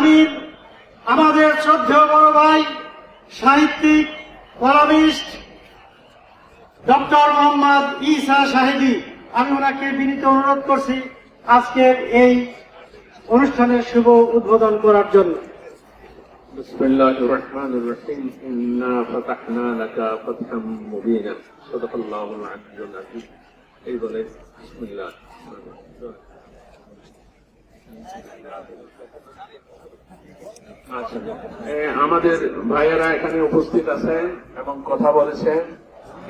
আমির আমাদের শ্রদ্ধেয় বড় ভাই সাহিত্যিক কলামিস্ট ডক্টর মোহাম্মদ ঈসা শাহিদি আমি ওনাকে বিনীত অনুরোধ করছি আজকের এই অনুষ্ঠানের শুভ উদ্বোধন করার জন্য بسم الله الرحمن الرحيم إنا فتحنا لك فتحا مبينا صدق الله العلي العظيم এই বলে বিসমিল্লাহ আচ্ছা এ, আমাদের ভাইয়েরা এখানে উপস্থিত আছেন এবং কথা বলেছেন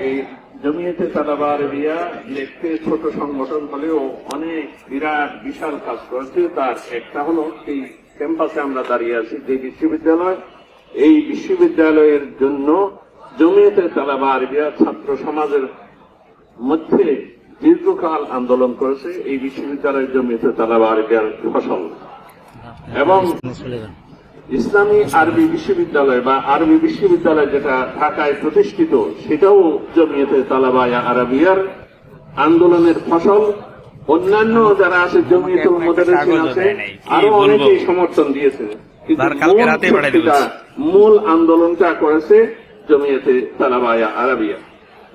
এই জমিয়েতে তালাবার রিয়া দেখতে ছোট সংগঠন হলেও অনেক বিরাট, বিশাল কাজ করেছে। তার একটা হলো, এই ক্যাম্পাসে আমরা দাঁড়িয়ে আছি, যে বিশ্ববিদ্যালয়। এই বিশ্ববিদ্যালয়ের জন্য জমিয়েতে তালাবার রিয়া ছাত্র সমাজের মধ্যে দীর্ঘকাল আন্দোলন করেছে এই বিশ্ববিদ্যালয়ের জমিতে তালাবার রিয়ার ফসল। এবং ইসলামী আরবি বিশ্ববিদ্যালয় বা আরবি বিশ্ববিদ্যালয় যেটা ঢাকায় প্রতিষ্ঠিত সেটাও জমিয়েতে তালাবায়া আরবিয়ার আন্দোলনের ফসল। অন্যান্য যারা আছে জমিয়ত আছে আরও অনেকেই সমর্থন দিয়েছে। কিন্তু মূল আন্দোলনটা করেছে জমিয়তে তালাবায়া আরবিয়া।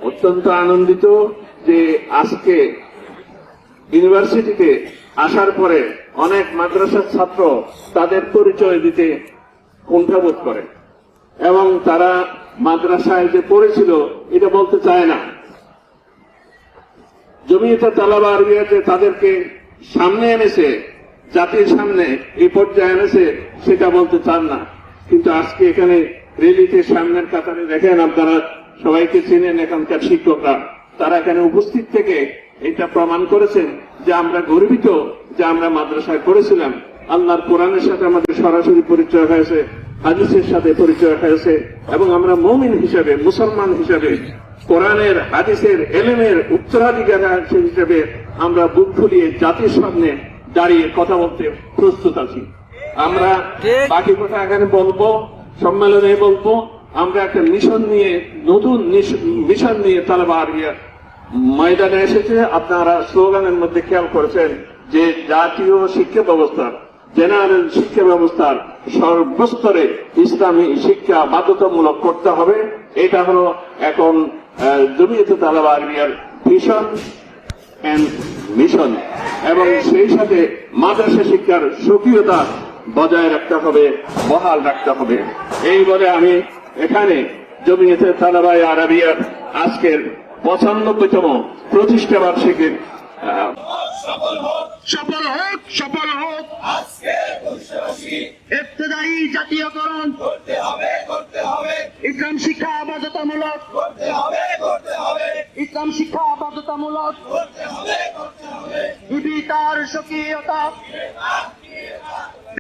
অত্যন্ত আনন্দিত যে আজকে ইউনিভার্সিটিতে আসার পরে অনেক মাদ্রাসার ছাত্র তাদের পরিচয় দিতে কুণ্ঠাবোধ করে। এবং তারা মাদ্রাসায় যে পড়েছিল, এটা বলতে চায় না। জমিয়তে তালাবা আরবিয়াতে তাদেরকে সামনে এনেছে, জাতির সামনে এই পর্যায়ে এনেছে, সেটা বলতে চান না। কিন্তু আজকে এখানে রেলিতে সামনের কাতারে দেখেন আপনারা, সবাইকে চেনেন এখানকার শিক্ষকরা। তারা এখানে উপস্থিত থেকে এটা প্রমাণ করেছেন যে আমরা গর্বিত যে আমরা মাদ্রাসায় করেছিলাম আল্লাহর কোরআনের সাথে আমাদের সরাসরি পরিচয় হয়েছে হাদিসের সাথে পরিচয় হয়েছে এবং আমরা মমিন হিসাবে মুসলমান হিসাবে কোরআনের হাদিসের এলেমের উত্তরাধিকার হিসেবে আমরা বুক ফুলিয়ে জাতির সামনে দাঁড়িয়ে কথা বলতে প্রস্তুত আছি। আমরা বাকি কথা এখানে বলব সম্মেলনে বলব আমরা একটা মিশন নিয়ে নতুন মিশন নিয়ে তালেবা ময়দানে এসেছে আপনারা স্লোগানের মধ্যে খেয়াল করেছেন যে জাতীয় শিক্ষা ব্যবস্থার জেনারেল শিক্ষা ব্যবস্থার সর্বস্তরে ইসলামী শিক্ষা বাধ্যতামূলক করতে হবে। এটা হলো এখন আহ, জমিয়তে তালেবা আরিয়ার ভিশন অ্যান্ড মিশন এবং সেই সাথে মাদ্রাসা শিক্ষার সক্রিয়তা বজায় রাখতে হবে বহাল রাখতে হবে। এই বলে আমি এখানে জমিয়েতে তালাবাই আরবিয়ার আজকের পঁচানব্বইতম প্রতিষ্ঠা বার্ষিকীর সফল হোক। সফল হোক ইবতদায়ী জাতীয়করণ। ইসলাম শিক্ষা বাধ্যতামূলক ইসলাম শিক্ষা বাধ্যতামূলক ইবি তার স্বকীয়তা।